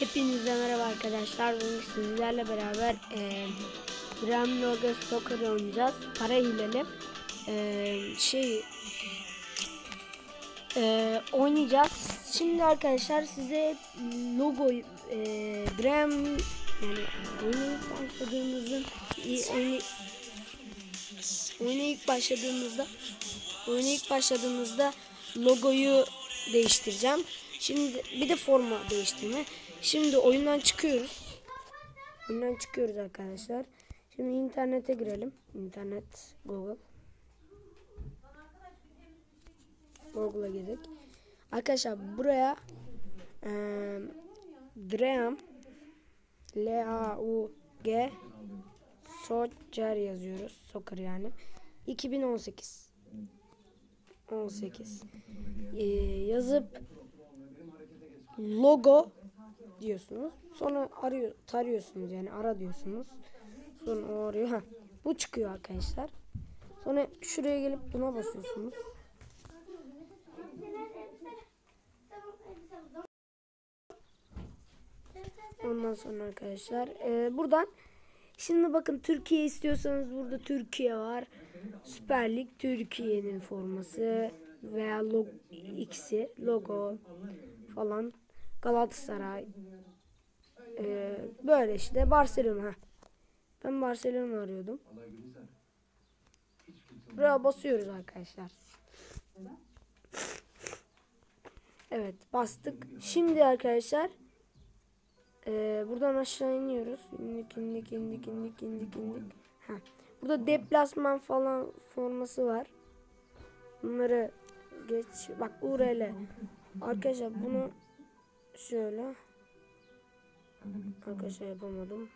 Hepinize merhaba arkadaşlar. Bugün sizlerle beraber e, Gram Soccer oynayacağız. Para hileli. E, şey e, oynayacağız. Şimdi arkadaşlar size logo e, Gram yani oyuna ilk başladığımızın oyunu oyuna başladığımızda oyuna başladığımızda logoyu değiştireceğim. Şimdi bir de forma değiştirme. Şimdi oyundan çıkıyoruz. Oyundan çıkıyoruz arkadaşlar. Şimdi internete girelim. İnternet Google. Google'a girdik. Arkadaşlar buraya e, Dream L A U G Soccer yazıyoruz. Soccer yani. 2018 18 ee, yazıp logo diyorsunuz. Sonra arıyor tarıyorsunuz yani ara diyorsunuz. Sonra o arıyor. Ha, bu çıkıyor arkadaşlar. Sonra şuraya gelip buna basıyorsunuz. Ondan sonra arkadaşlar e, buradan şimdi bakın Türkiye istiyorsanız burada Türkiye var. Süper Lig Türkiye'nin forması veya log X'i logo falan Galatasaray ee, böyle işte Barcelona. Ben Barcelona arıyordum. Buraya basıyoruz arkadaşlar. Evet bastık. Şimdi arkadaşlar e, buradan aşağı iniyoruz. İndik indik indik indik indik indik. Heh. burada deplasman falan forması var. Bunları geç bak URL arkadaşlar bunu şöyle. Arkadaşlar yapamadım.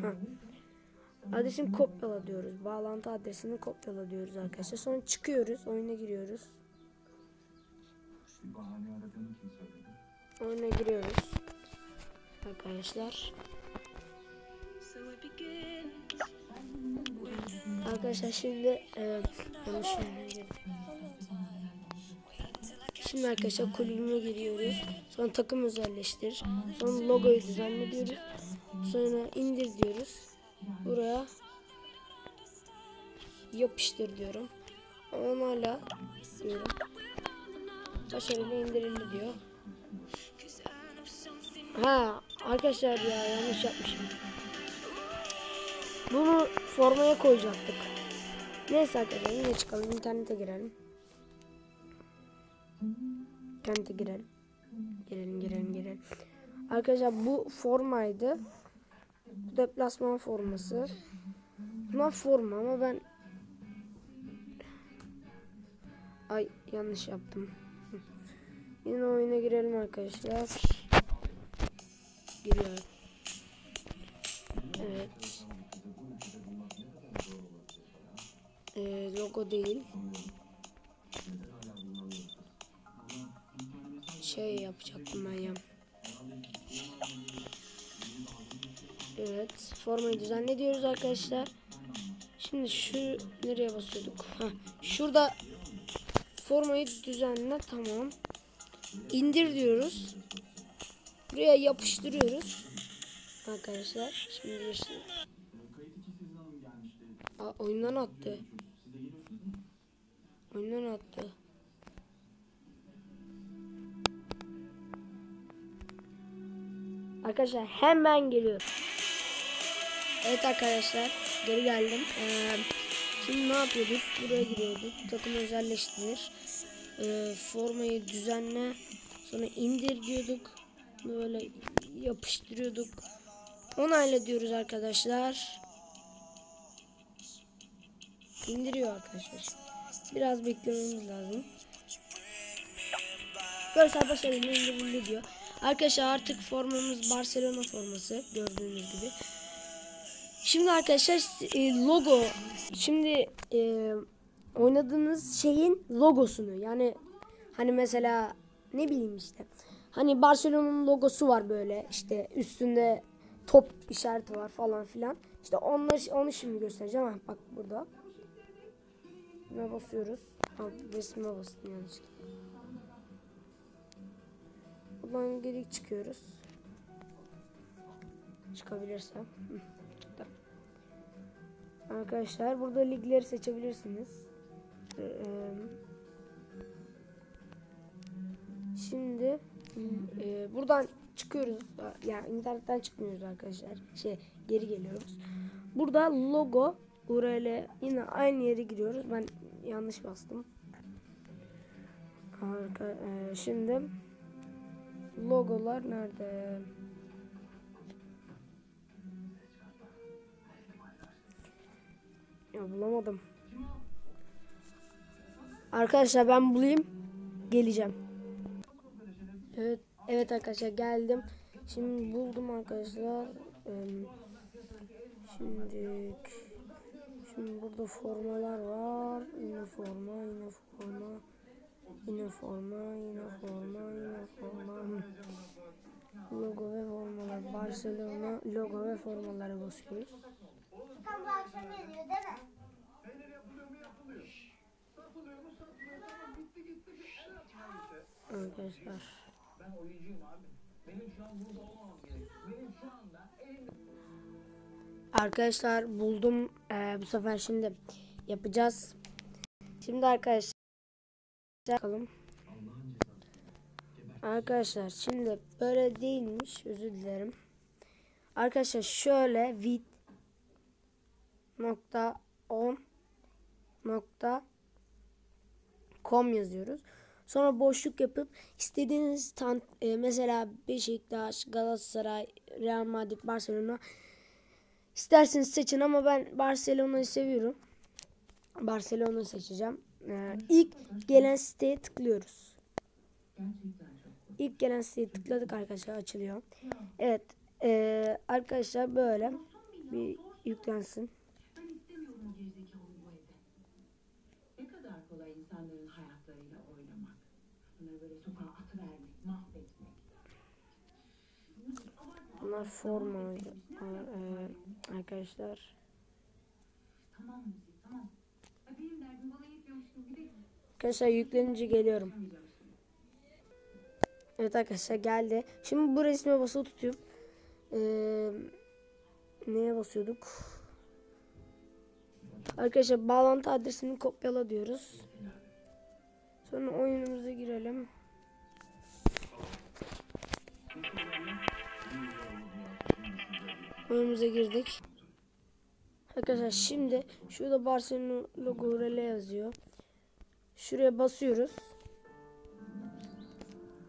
Ha. adresini kopyala diyoruz. Bağlantı adresini kopyala diyoruz arkadaşlar. Sonra çıkıyoruz oyuna giriyoruz. Bir bahane aradığını kim söyledi? oyuna giriyoruz arkadaşlar şimdi e, yanlış. Şimdi arkadaşlar kulübüme giriyoruz. Sonra takım özelleştir. Sonra logoyu düzenle diyoruz. Sonra indir diyoruz. Buraya yapıştır diyorum. Onayla diyorum. Başarılı indirildi diyor. Ha arkadaşlar ya yanlış yapmışım. Bunu formaya koyacaktık. Neyse arkadaşlar yine çıkalım internete girelim. İnternete girelim. Girelim girelim girelim. Arkadaşlar bu formaydı. Bu deplasman forması. Buna forma ama ben Ay yanlış yaptım. Yine oyuna girelim arkadaşlar. Giriyor. Evet. Ee, logo değil. Şey yapacaktım ben ya. Evet. Formayı düzenle diyoruz arkadaşlar. Şimdi şu nereye basıyorduk? Heh, şurada formayı düzenle tamam. İndir diyoruz. Buraya yapıştırıyoruz. Arkadaşlar şimdi işte Aa, oyundan attı. Oyundan attı. Arkadaşlar hemen geliyor. Evet arkadaşlar geri geldim. Ee, şimdi ne yapıyorduk? Buraya giriyorduk. Takım özelleştirir. Ee, formayı düzenle. Sonra indir diyorduk. Böyle yapıştırıyorduk. Onayla diyoruz arkadaşlar. İndiriyor arkadaşlar. Biraz beklememiz lazım. Görsel başarıyla indirildi diyor. Arkadaşlar artık formamız Barcelona forması gördüğünüz gibi. Şimdi arkadaşlar e, logo şimdi e, oynadığınız şeyin logosunu yani hani mesela ne bileyim işte hani Barcelona'nın logosu var böyle işte üstünde top işareti var falan filan. İşte onları onu şimdi göstereceğim. Ha, bak burada. Resme basıyoruz. Ha, resme bastım yanlışlıkla. Buradan geri çıkıyoruz. Çıkabilirsem. Arkadaşlar burada ligleri seçebilirsiniz. Ee, Şimdi e, buradan çıkıyoruz. Yani internetten çıkmıyoruz arkadaşlar. Şey geri geliyoruz. Burada logo URL yine aynı yere giriyoruz. Ben yanlış bastım. Arka, e, şimdi logolar nerede? Ya bulamadım. Arkadaşlar ben bulayım. Geleceğim. Evet, evet arkadaşlar geldim. Şimdi buldum arkadaşlar. Ee, şimdi şimdi burada formalar var. Yine forma, yine forma. Yine forma, yine forma, yine forma. Logo ve formalar. Barcelona logo ve formalara basıyoruz. Tam bu akşam geliyor değil mi? Arkadaşlar. Ben oyuncuyum abi. Benim şu an burada olmamam gerekiyor. Benim şu anda elimde Arkadaşlar buldum. Ee, bu sefer şimdi yapacağız. Şimdi arkadaşlar bakalım. Arkadaşlar şimdi böyle değilmiş. Özür dilerim. Arkadaşlar şöyle vid nokta on nokta com yazıyoruz. Sonra boşluk yapıp istediğiniz tan e, mesela Beşiktaş, Galatasaray, Real Madrid, Barcelona İsterseniz seçin ama ben Barcelona'yı seviyorum. Barcelona seçeceğim. Ee, ilk gelen siteye tıklıyoruz. İlk gelen siteye tıkladık arkadaşlar açılıyor. Evet ee, arkadaşlar böyle bir yüklensin. Bunlar forma ee, arkadaşlar. Tamam benim derdim bana gibi Arkadaşlar yüklenince geliyorum. Evet arkadaşlar geldi. Şimdi bu resme basılı tutup ee, neye basıyorduk? Arkadaşlar bağlantı adresini kopyala diyoruz. Sonra oyunumuza Oyunumuza girdik. Arkadaşlar şimdi şurada Barcelona logo yazıyor. Şuraya basıyoruz.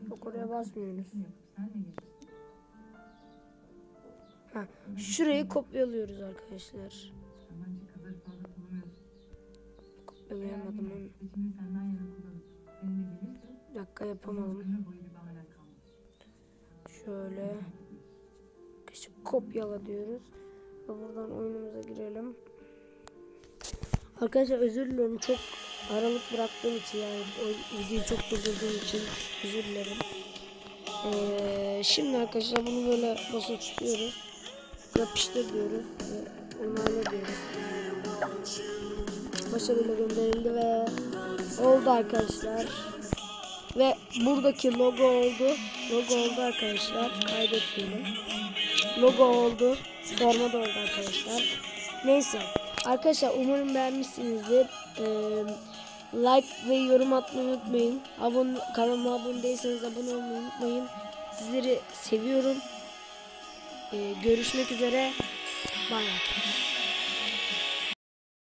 Yok oraya basmıyoruz. Ha, şurayı kopyalıyoruz arkadaşlar. Kopyalayamadım onu. Bir dakika yapamadım. Şöyle. Kopyala diyoruz. Ve buradan oyunumuza girelim. Arkadaşlar özür diliyorum çok aralık bıraktığım için yani o videoyu çok durdurduğum için özür dilerim. Ee, şimdi arkadaşlar bunu böyle basılı tutuyoruz. Yapıştır diyoruz ve onayla diyoruz. Başarıyla gönderildi ve oldu arkadaşlar. Ve buradaki logo oldu. Logo oldu arkadaşlar. Kaydetmeyelim. Logo oldu. Forma da oldu arkadaşlar. Neyse. Arkadaşlar umarım beğenmişsinizdir. Ee, like ve yorum atmayı unutmayın. Abone, kanalıma abone değilseniz abone olmayı unutmayın. Sizleri seviyorum. Ee, görüşmek üzere. Bay.